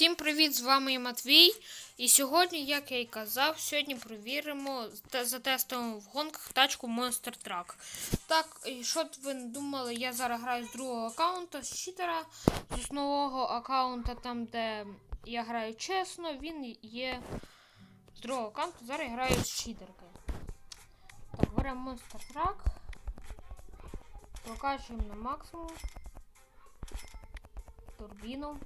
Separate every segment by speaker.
Speaker 1: Всім привіт! З вами Матвій. І сьогодні, як я і казав, сьогодні провіримо затестуємо в гонках тачку Monster Truck. Так, і що ви думали, я зараз граю з другого аккаунта, з читера, з основного аккаунта, там де я граю чесно, він є з другого аккаунту, зараз я граю з читерки. Так, беремо Monster Truck. Прокачуємо на максимум. Турбіну.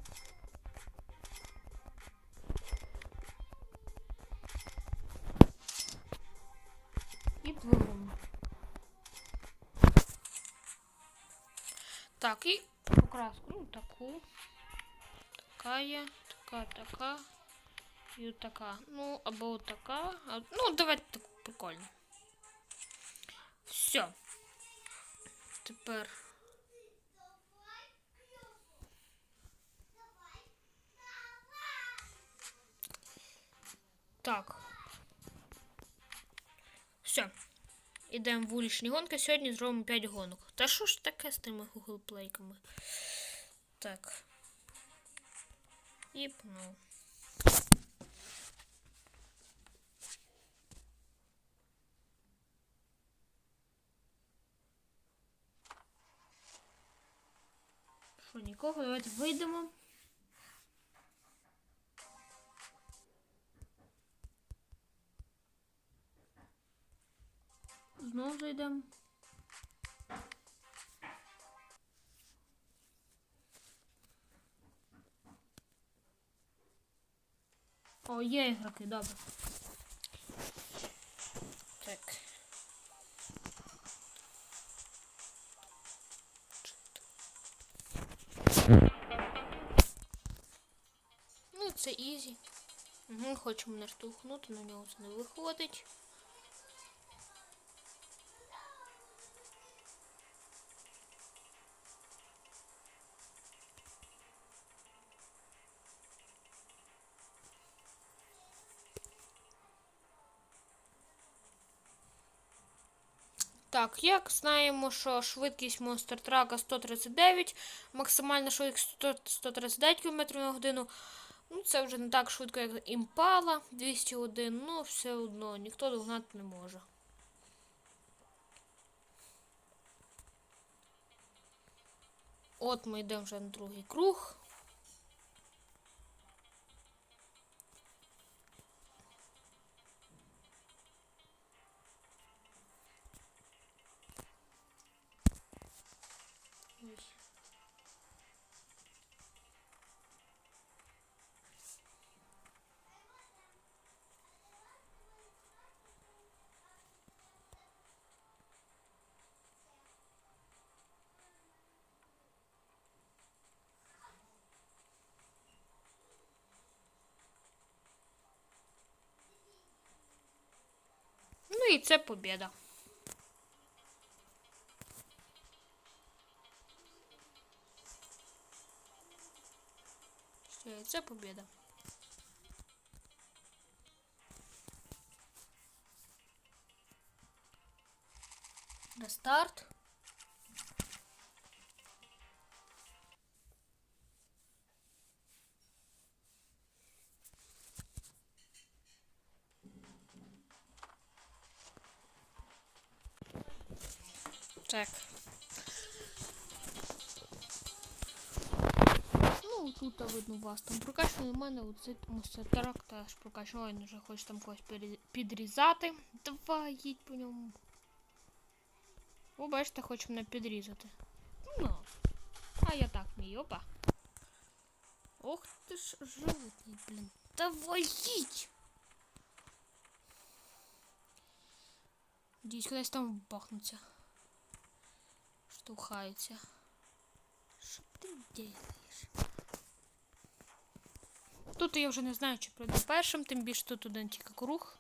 Speaker 1: Так, і покраску. Ну, таку. Така є, така, така. І така. Ну, або така. А, ну, давайте таку прикольно. Все. Тепер. Так. Все. Ідемо в вуличні гонки. Сьогодні зробимо 5 гонок. Та що ж таке з тими Google плейками? Так. І ну. Що, нікого? Давайте вийдемо. Знову зайдемо. О, є ігроки, добре. Так. Ну, це ізі. Угу, хочемо мене штовхнути, на нього це не виходить. Так, як знаємо, що швидкість Truck 139, максимальна швидкість 139 км на годину. Ну, це вже не так швидко, як Імпала 201, ну все одно ніхто догнати не може. От ми йдемо вже на другий круг. Ну і це побіда. Все, і це тут видно вас там прокачаний у мене оцей монстерак теж прокачаний, він вже хоче там когось підрізати. Давай, їдь по ньому. О, бачите, хоче мене підрізати. Ну, а я так не опа. Ох ти ж животний, блін. Давай їдь! Дідь кудись там бахнуться. Штовхається. Що ти делаєш? Тут я вже не знаю, чи пройду першим, тим більше тут один тільки круг.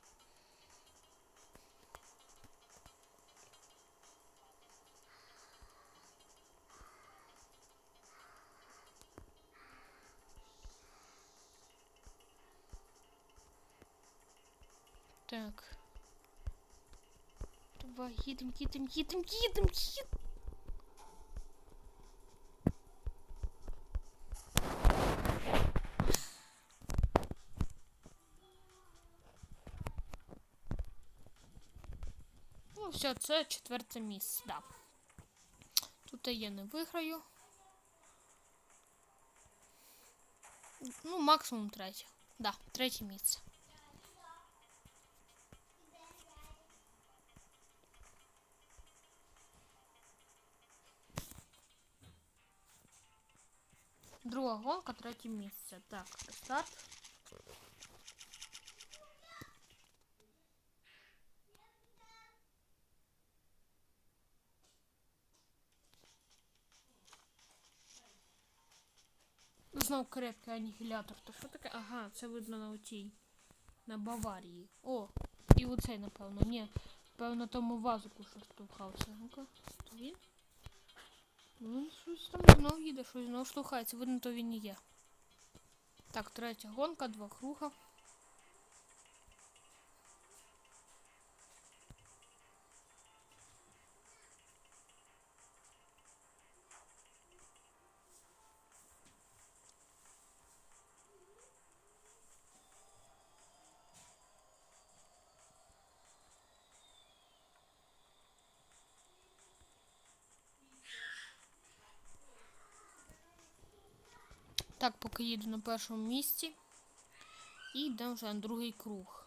Speaker 1: Так. Давай, їдем, їдем, їдем, їдем, їдем. Все, це четверте місце. Да. Тут я не виграю. Ну, максимум третє. Да, третє місце. Друга гонка, третє місце. Так, старт. Знов крепкий анігілятор. То що таке? Ага, це видно на отій. На Баварії. О, і оцей, напевно. Ні. Певно, тому вазику що штовхався. Ну-ка, він? Ну, щось там знов їде, щось знов штовхається. Видно, то він і є. Так, третя гонка, два круга. Так, поки їду на першому місці. І йдемо вже на другий круг.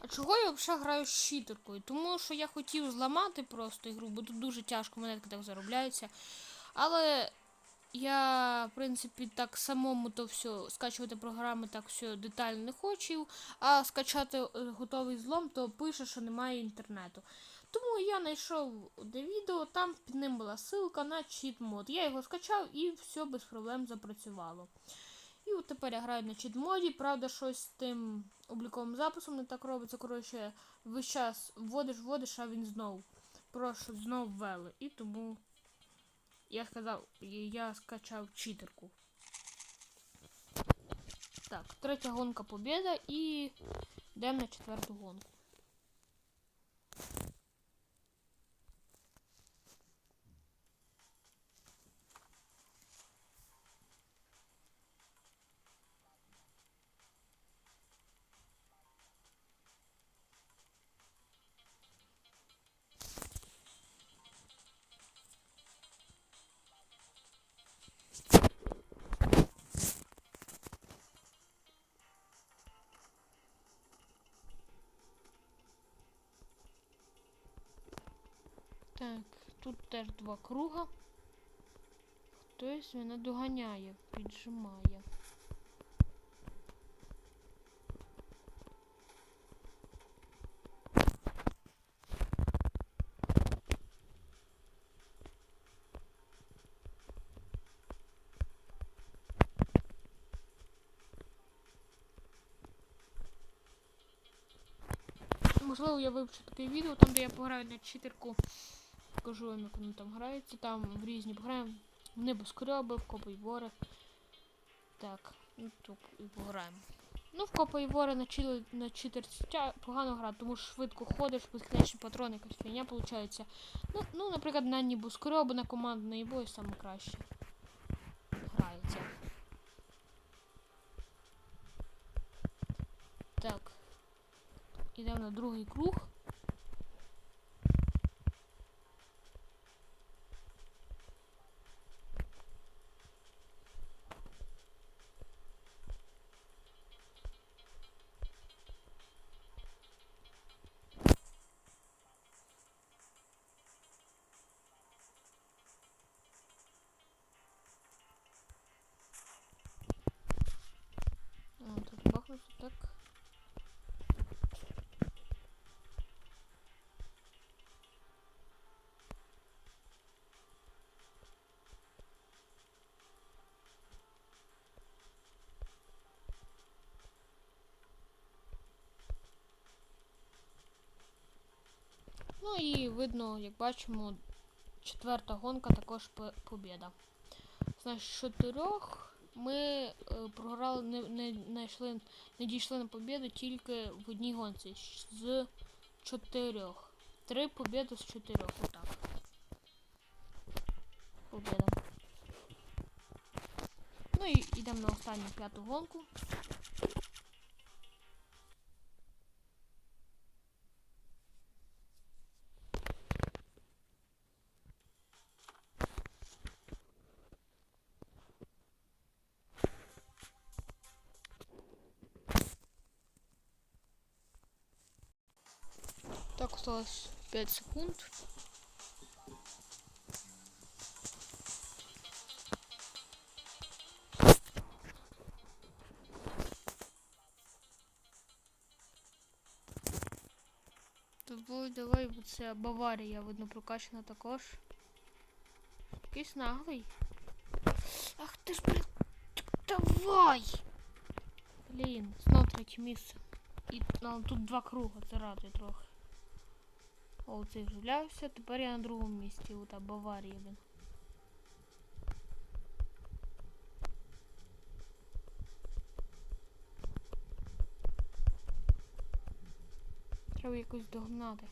Speaker 1: А чого я взагалі граю з щитеркою? Тому що я хотів зламати просто ігру, бо тут дуже тяжко монетки так заробляються. Але я, в принципі, так самому то все скачувати програми так все детально не хочу, а скачати е, готовий злом, то пише, що немає інтернету. Тому я знайшов одне відео, там під ним була ссылка на чіт мод. Я його скачав і все без проблем запрацювало. І от тепер я граю на чіт моді, правда, щось з тим обліковим записом не так робиться. Коротше, весь час вводиш, вводиш, а він знов. Прошу, знов ввели. І тому я сказав, я скачав читерку. Так, третя гонка побіда і йдемо на четверту гонку. Так, тут теж два круга. Хтось мене доганяє, піджимає. Можливо, я вивчу таке відео, там де я пограю на читерку. Покажу вам, як воно там грається. Там в різні пограємо. В небоскреби, в копи і вори. Так, ну тут і пограємо. Ну, в копи і вори на, чили, на читерці тя- погано грати, тому що швидко ходиш, безкінечні патрони, якась фігня виходить. Ну, ну, наприклад, на небоскреби, на командний бой саме краще грається. Так. Ідемо на другий круг. Бахнувся так. Ну і видно, як бачимо, четверта гонка також по- побєда. Значить, з чотирьох ми е, програли, не, не, знайшли, не дійшли на побіду тільки в одній гонці. З чотирьох. Три побіди з чотирьох. Отак. Побіда. Ну і йдемо на останню п'яту гонку. Осталось 5 секунд. Давай, давай, це Баварія, видно, прокачана також. Якийсь наглий. Ах ти ж, блін, давай! Блін, знов третє місце. І ну, тут два круга, це радує трохи. О, цей вживлявся, тепер я на другому місці, Ота та Баварія, блін. Треба якось догнати.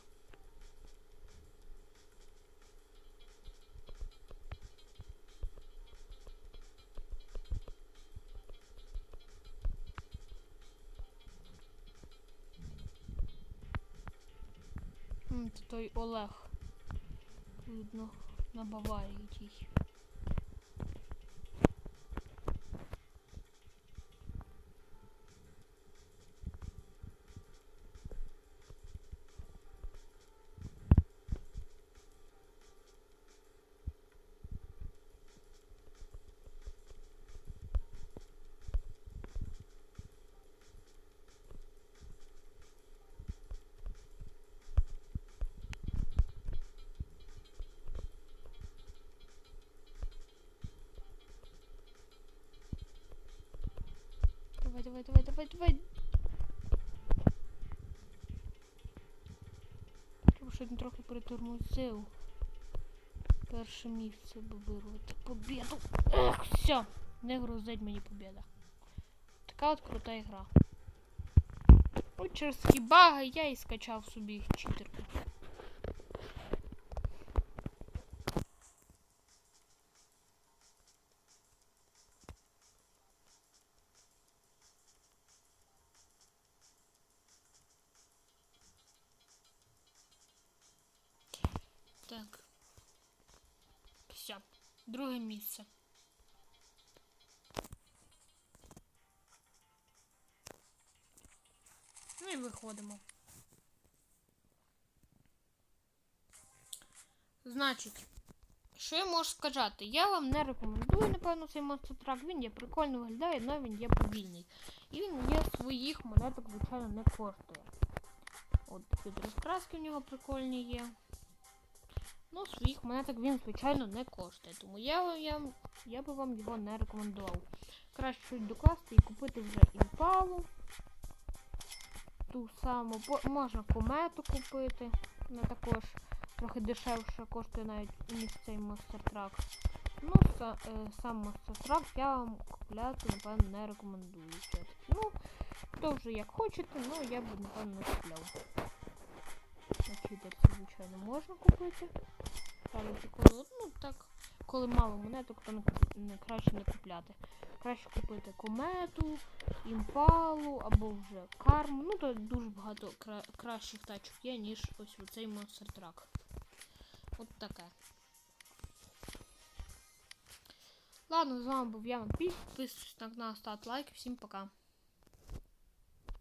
Speaker 1: Видно, на Баварії тій. Давай, давай. Треба, ще трохи притормозив. Перше місце би вирвати. Побіду. Ех, все. Не грузить мені побіда. Така от крута ігра. От через такі я і скачав собі читерку. Виходимо. Значить, що я можу сказати? Я вам не рекомендую, напевно, цей Monster Truck. Він є прикольно виглядає, але він є повільний. І він є своїх монеток, звичайно, не коштує. От такі розкраски в нього прикольні є. Ну, своїх монеток він, звичайно, не коштує. Тому я, я, я би вам його не рекомендував. Краще щось докласти і купити вже імпалу. Ту саму, можна комету купити. Вона також трохи дешевше коштує навіть ніж цей Monster Truck. Ну, са, е, сам Monster Truck я вам купляти, напевно, не рекомендую. Ну, хто вже як хочете, ну я б, напевно, не купляв. На читерці, звичайно, можна купити. Це ну так, коли мало монеток, то не, краще не купляти. Краще купити комету, імпалу або вже карму. Ну, то дуже багато кра кращих тачок є, ніж ось оцей Truck. От таке. Ладно, з вами був Ян. Підписуйтесь на канал, ставте лайки. Всім пока.